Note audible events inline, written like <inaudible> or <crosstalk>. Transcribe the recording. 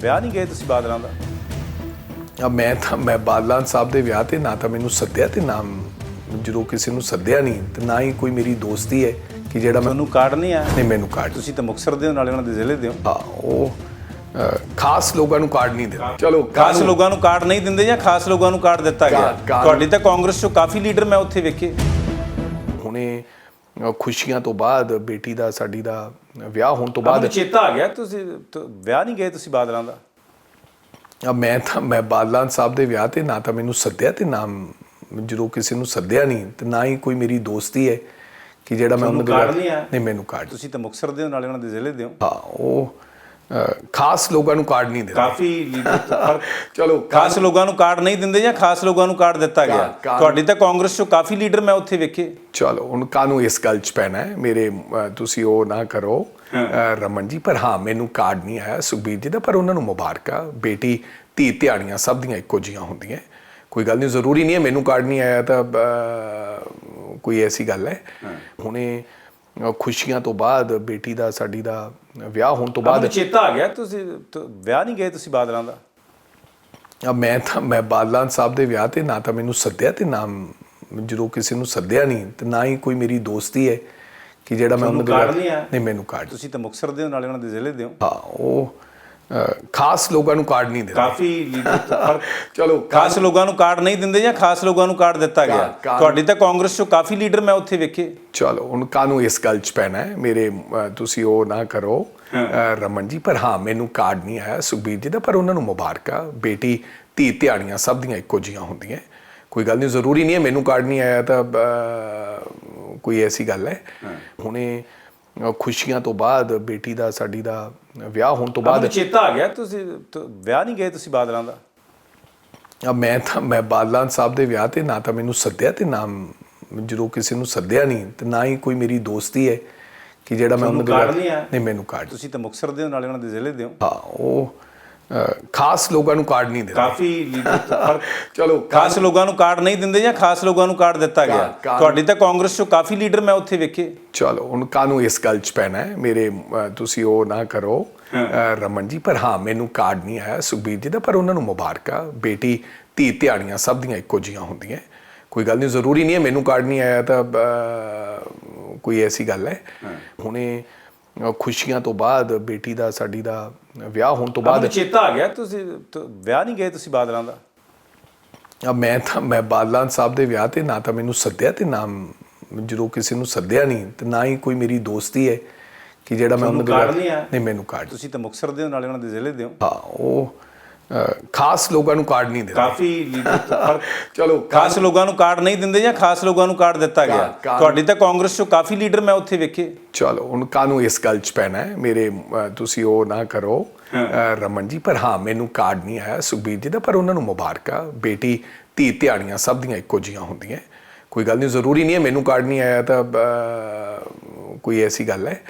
ਵਿਆਹ ਨਹੀਂ ਗਏ ਤੁਸੀਂ ਬਾਦਲਾਂ ਦਾ? ਆ ਮੈਂ ਤਾਂ ਮੈਂ ਬਾਦਲਾਂ ਸਾਹਿਬ ਦੇ ਵਿਆਹ ਤੇ ਨਾ ਤਾਂ ਮੈਨੂੰ ਸੱਦਿਆ ਤੇ ਨਾ ਜਦੋਂ ਕਿਸੇ ਨੂੰ ਸੱਦਿਆ ਨਹੀਂ ਤੇ ਨਾ ਹੀ ਕੋਈ ਮੇਰੀ ਦੋਸਤੀ ਹੈ ਕਿ ਜਿਹੜਾ ਮੈਂ ਤੁਹਾਨੂੰ ਕਾਰਡ ਨਹੀਂ ਆਇਆ? ਨਹੀਂ ਮੈਨੂੰ ਕਾਰਡ ਤੁਸੀਂ ਤਾਂ ਮੁਕਤਸਰ ਦੇ ਹੋ, ਨਾਲੇ ਉਹਨਾਂ ਦੇ ਜ਼ਿਲ੍ਹੇ ਦੇ ਹੋ। ਹਾਂ ਉਹ ਖਾਸ ਲੋਕਾਂ ਨੂੰ ਕਾਰਡ ਨਹੀਂ ਦੇਣਾ ਚਲੋ ਖਾਸ ਲੋਕਾਂ ਨੂੰ ਕਾਰਡ ਨਹੀਂ ਦਿੰਦੇ ਜਾਂ ਖਾਸ ਲੋਕਾਂ ਨੂੰ ਕਾਰਡ ਦਿੱਤਾ ਗਿਆ? ਤੁਹਾਡੀ ਤਾਂ ਕਾਂਗਰਸ ਚੋਂ ਕਾਫੀ ਲੀਡਰ ਮੈਂ ਉੱਥੇ ਵੇਖੇ। ਹੁਣੇ ਖੁਸ਼ੀਆਂ ਤੋਂ ਬਾਅਦ ਬੇਟੀ ਦਾ ਸਾਡੀ ਦਾ ਵਿਆਹ ਹੋਣ ਤੋਂ ਬਾਅਦ ਚੇਤਾ ਆ ਗਿਆ ਤੁਸੀਂ ਵਿਆਹ ਨਹੀਂ ਗਏ ਤੁਸੀਂ ਬਾਦਲਾਂ ਦਾ? ਆ ਮੈਂ ਤਾਂ ਮੈਂ ਬਾਦਲਾਂ ਸਾਹਿਬ ਦੇ ਵਿਆਹ ਤੇ ਨਾ ਤਾਂ ਮੈਨੂੰ ਸੱਦਿਆ ਤੇ ਨਾ ਜਦੋਂ ਕਿਸੇ ਨੂੰ ਸੱਦਿਆ ਨਹੀਂ ਤੇ ਨਾ ਹੀ ਕੋਈ ਮੇਰੀ ਦੋਸਤੀ ਹੈ ਕਿ ਜਿਹੜਾ ਮੈਂ ਤੁਹਾਨੂੰ ਦੇ ਨਹੀਂ ਮੈਨੂੰ ਕਾਰਡ। ਤੁਸੀਂ ਤਾਂ ਮੁਕਤਸਰ ਦੇ ਨਾਲੇ ਉਹਨਾਂ ਦੇ ਜ਼ਿਲ੍ਹੇ ਦੇ ਹੋ। ਹਾਂ ਉਹ ਖਾਸ ਲੋਕਾਂ ਨੂੰ ਕਾਰਡ ਨਹੀਂ ਦੇਣਾ ਕਾਫੀ ਲੀਡਰ ਪਰ ਚਲੋ ਖਾਸ ਲੋਕਾਂ ਨੂੰ ਕਾਰਡ ਨਹੀਂ ਦਿੰਦੇ ਜਾਂ ਖਾਸ ਲੋਕਾਂ ਨੂੰ ਕਾਰਡ ਦਿੱਤਾ ਗਿਆ। ਤੁਹਾਡੀ ਤਾਂ ਕਾਂਗਰਸ ਚੋਂ ਕਾਫੀ ਲੀਡਰ ਮੈਂ ਉੱਥੇ ਵੇਖੇ। ਚਲੋ ਹੁਣ ਕਾਨੂੰ ਇਸ ਗੱਲ ਚ ਪੈਣਾ ਹੈ? ਮੇਰੇ ਤੁਸੀਂ ਉਹ ਨਾ ਕਰੋ। ਰਮਨ ਜੀ ਪਰ ਹਾਂ ਮੈਨੂੰ ਕਾਰਡ ਨਹੀਂ ਆਇਆ ਸੁਖਬੀਰ ਜੀ ਦਾ ਪਰ ਉਹਨਾਂ ਨੂੰ ਮੁਬਾਰਕਾਂ। ਬੇਟੀ ਧੀ ਧਿਆਣੀਆਂ ਸਭ ਦੀਆਂ ਇੱਕੋ ਜੀਆਂ ਹੁੰਦੀਆਂ ਕੋਈ ਗੱਲ ਨਹੀਂ ਜ਼ਰੂਰੀ ਨਹੀਂ ਹੈ ਮੈਨੂੰ ਕਾਰਡ ਨਹੀਂ ਆਇਆ ਤਾਂ ਕੋਈ ਐਸੀ ਗੱਲ ਹੈ। ਹੁਣੇ ਖੁਸ਼ੀਆਂ ਤੋਂ ਬਾਅਦ ਬੇਟੀ ਦਾ ਸਾਡੀ ਦਾ ਵਿਆਹ ਹੋਣ ਤੋਂ ਬਾਅਦ ਚੇਤਾ ਆ ਗਿਆ ਤੁਸੀਂ ਵਿਆਹ ਨਹੀਂ ਗਏ ਤੁਸੀਂ ਬਾਦਲਾਂ ਦਾ? ਆ ਮੈਂ ਤਾਂ ਮੈਂ ਬਾਦਲਾਂ ਸਾਹਿਬ ਦੇ ਵਿਆਹ ਤੇ ਨਾ ਤਾਂ ਮੈਨੂੰ ਸੱਦਿਆ ਤੇ ਨਾ ਜਦੋਂ ਕਿਸੇ ਨੂੰ ਸੱਦਿਆ ਨਹੀਂ ਤੇ ਨਾ ਹੀ ਕੋਈ ਮੇਰੀ ਦੋਸਤੀ ਹੈ ਕਿ ਜਿਹੜਾ ਮੈਂ ਤੁਹਾਨੂੰ ਦੇ ਨਹੀਂ ਮੈਨੂੰ ਕਾਰਡ। ਤੁਸੀਂ ਤਾਂ ਮੁਕਤਸਰ ਦੇ ਨਾਲੇ ਉਹਨਾਂ ਦੇ ਜ਼ਿਲ੍ਹੇ ਦੇ ਹੋ। ਹਾਂ ਉਹ ਖਾਸ ਲੋਕਾਂ ਨੂੰ ਕਾਰਡ ਨਹੀਂ ਦੇਣਾ ਕਾਫੀ ਲੀਡਰ ਪਰ ਚਲੋ ਖਾਸ ਲੋਕਾਂ ਨੂੰ ਕਾਰਡ ਨਹੀਂ ਦਿੰਦੇ ਜਾਂ ਖਾਸ ਲੋਕਾਂ ਨੂੰ ਕਾਰਡ ਦਿੱਤਾ ਗਿਆ। ਤੁਹਾਡੀ ਤਾਂ ਕਾਂਗਰਸ ਚੋਂ ਕਾਫੀ ਲੀਡਰ ਮੈਂ ਉੱਥੇ ਵੇਖੇ। ਚਲੋ ਹੁਣ ਕਾਨੂੰ ਇਸ ਗੱਲ ਚ ਪੈਣਾ ਹੈ? ਮੇਰੇ ਤੁਸੀਂ ਉਹ ਨਾ ਕਰੋ। ਰਮਨ ਜੀ ਪਰ ਹਾਂ ਮੈਨੂੰ ਕਾਰਡ ਨਹੀਂ ਆਇਆ ਸੁਖਬੀਰ ਜੀ ਦਾ ਪਰ ਉਹਨਾਂ ਨੂੰ ਮੁਬਾਰਕਾਂ। ਬੇਟੀ ਧੀ ਧਿਆਣੀਆਂ ਸਭ ਦੀਆਂ ਇੱਕੋ ਜੀਆਂ ਹੁੰਦੀਆਂ ਕੋਈ ਗੱਲ ਨਹੀਂ ਜ਼ਰੂਰੀ ਨਹੀਂ ਹੈ ਮੈਨੂੰ ਕਾਰਡ ਨਹੀਂ ਆਇਆ ਤਾਂ ਕੋਈ ਐਸੀ ਗੱਲ ਹੈ। ਹੁਣੇ ਖੁਸ਼ੀਆਂ ਤੋਂ ਬਾਅਦ ਬੇਟੀ ਦਾ ਸਾਡੀ ਦਾ ਵਿਆਹ ਹੋਣ ਤੋਂ ਬਾਅਦ ਚੇਤਾ ਆ ਗਿਆ ਤੁਸੀਂ ਵਿਆਹ ਨਹੀਂ ਗਏ ਤੁਸੀਂ ਬਾਦਲਾਂ ਦਾ? ਆ ਮੈਂ ਤਾਂ ਮੈਂ ਬਾਦਲਾਂ ਸਾਹਿਬ ਦੇ ਵਿਆਹ ਤੇ ਨਾ ਤਾਂ ਮੈਨੂੰ ਸੱਦਿਆ ਤੇ ਨਾ ਜਦੋਂ ਕਿਸੇ ਨੂੰ ਸੱਦਿਆ ਨਹੀਂ ਤੇ ਨਾ ਹੀ ਕੋਈ ਮੇਰੀ ਦੋਸਤੀ ਹੈ ਕਿ ਜਿਹੜਾ ਮੈਂ ਤੁਹਾਨੂੰ ਦੇ ਨਹੀਂ ਮੈਨੂੰ ਕਾਰਡ। ਤੁਸੀਂ ਤਾਂ ਮੁਕਤਸਰ ਦੇ ਨਾਲੇ ਉਹਨਾਂ ਦੇ ਜ਼ਿਲ੍ਹੇ ਦੇ ਹੋ। ਹਾਂ ਉਹ ਖਾਸ ਲੋਕਾਂ ਨੂੰ ਕਾਰਡ ਨਹੀਂ ਦੇਣਾ ਕਾਫੀ ਲੀਡਰ ਪਰ <laughs> ਚਲੋ ਖਾਸ ਲੋਕਾਂ ਨੂੰ ਕਾਰਡ ਨਹੀਂ ਦਿੰਦੇ ਜਾਂ ਖਾਸ ਲੋਕਾਂ ਨੂੰ ਕਾਰਡ ਦਿੱਤਾ ਗਿਆ? ਤੁਹਾਡੀ ਤਾਂ ਕਾਂਗਰਸ ਚੋਂ ਕਾਫੀ ਲੀਡਰ ਮੈਂ ਉੱਥੇ ਵੇਖੇ। ਚਲੋ ਹੁਣ ਕਾਨੂੰ ਇਸ ਗੱਲ ਚ ਪੈਣਾ ਹੈ? ਮੇਰੇ ਤੁਸੀਂ ਉਹ ਨਾ ਕਰੋ। ਰਮਨ ਜੀ ਪਰ ਹਾਂ ਮੈਨੂੰ ਕਾਰਡ ਨਹੀਂ ਆਇਆ ਸੁਖਬੀਰ ਜੀ ਦਾ ਪਰ ਉਹਨਾਂ ਨੂੰ ਮੁਬਾਰਕਾਂ। ਬੇਟੀ ਧੀ ਧਿਆਣੀਆਂ ਸਭ ਦੀਆਂ ਇੱਕੋ ਜੀਆਂ ਹੁੰਦੀਆਂ ਕੋਈ ਗੱਲ ਨਹੀਂ ਜ਼ਰੂਰੀ ਨਹੀਂ ਹੈ ਮੈਨੂੰ ਕਾਰਡ ਨਹੀਂ ਆਇਆ ਤਾਂ ਕੋਈ ਐਸੀ ਗੱਲ ਹੈ। ਹੁਣੇ ਖੁਸ਼ੀਆਂ ਤੋਂ ਬਾਅਦ ਬੇਟੀ ਦਾ ਸਾਡੀ ਦਾ ਵਿਆਹ ਹੋਣ ਤੋਂ ਬਾਅਦ ਚੇਤਾ ਆ ਗਿਆ ਤੁਸੀਂ ਵਿਆਹ ਨਹੀਂ ਗਏ ਤੁਸੀਂ ਬਾਦਲਾਂ ਦਾ? ਆ ਮੈਂ ਤਾਂ ਮੈਂ ਬਾਦਲਾਂ ਸਾਹਿਬ ਦੇ ਵਿਆਹ ਤੇ ਨਾ ਤਾਂ ਮੈਨੂੰ ਸੱਦਿਆ ਤੇ ਨਾ ਜਦੋਂ ਕਿਸੇ ਨੂੰ ਸੱਦਿਆ ਨਹੀਂ ਤੇ ਨਾ ਹੀ ਕੋਈ ਮੇਰੀ ਦੋਸਤੀ ਹੈ ਕਿ ਜਿਹੜਾ ਮੈਂ ਤੁਹਾਨੂੰ ਦੇ ਨਹੀਂ ਮੈਨੂੰ ਕਾਰਡ। ਤੁਸੀਂ ਤਾਂ ਮੁਕਤਸਰ ਦੇ ਨਾਲੇ ਉਹਨਾਂ ਦੇ ਜ਼ਿਲ੍ਹੇ ਦੇ ਹੋ। ਹਾਂ ਉਹ ਖਾਸ ਲੋਕਾਂ ਨੂੰ ਕਾਰਡ ਨਹੀਂ ਦੇਣਾ ਕਾਫੀ ਲੀਡਰ ਪਰ ਚਲੋ ਖਾਸ ਲੋਕਾਂ ਨੂੰ ਕਾਰਡ ਨਹੀਂ ਦਿੰਦੇ ਜਾਂ ਖਾਸ ਲੋਕਾਂ ਨੂੰ ਕਾਰਡ ਦਿੱਤਾ ਗਿਆ। ਤੁਹਾਡੀ ਤਾਂ ਕਾਂਗਰਸ ਚੋਂ ਕਾਫੀ ਲੀਡਰ ਮੈਂ ਉੱਥੇ ਵੇਖੇ। ਚਲੋ ਹੁਣ ਕਾਨੂੰ ਇਸ ਗੱਲ ਚ ਪੈਣਾ ਹੈ? ਮੇਰੇ ਤੁਸੀਂ ਉਹ ਨਾ ਕਰੋ। ਰਮਨ ਜੀ ਪਰ ਹਾਂ ਮੈਨੂੰ ਕਾਰਡ ਨਹੀਂ ਆਇਆ ਸੁਖਬੀਰ ਜੀ ਦਾ ਪਰ ਉਹਨਾਂ ਨੂੰ ਮੁਬਾਰਕਾਂ। ਬੇਟੀ ਧੀ ਧਿਆਣੀਆਂ ਸਭ ਦੀਆਂ ਇੱਕੋ ਜੀਆਂ ਹੁੰਦੀਆਂ ਕੋਈ ਗੱਲ ਨਹੀਂ ਜ਼ਰੂਰੀ ਨਹੀਂ ਹੈ ਮੈਨੂੰ ਕਾਰਡ ਨਹੀਂ ਆਇਆ ਤਾਂ ਕੋਈ ਐਸੀ ਗੱਲ ਹੈ।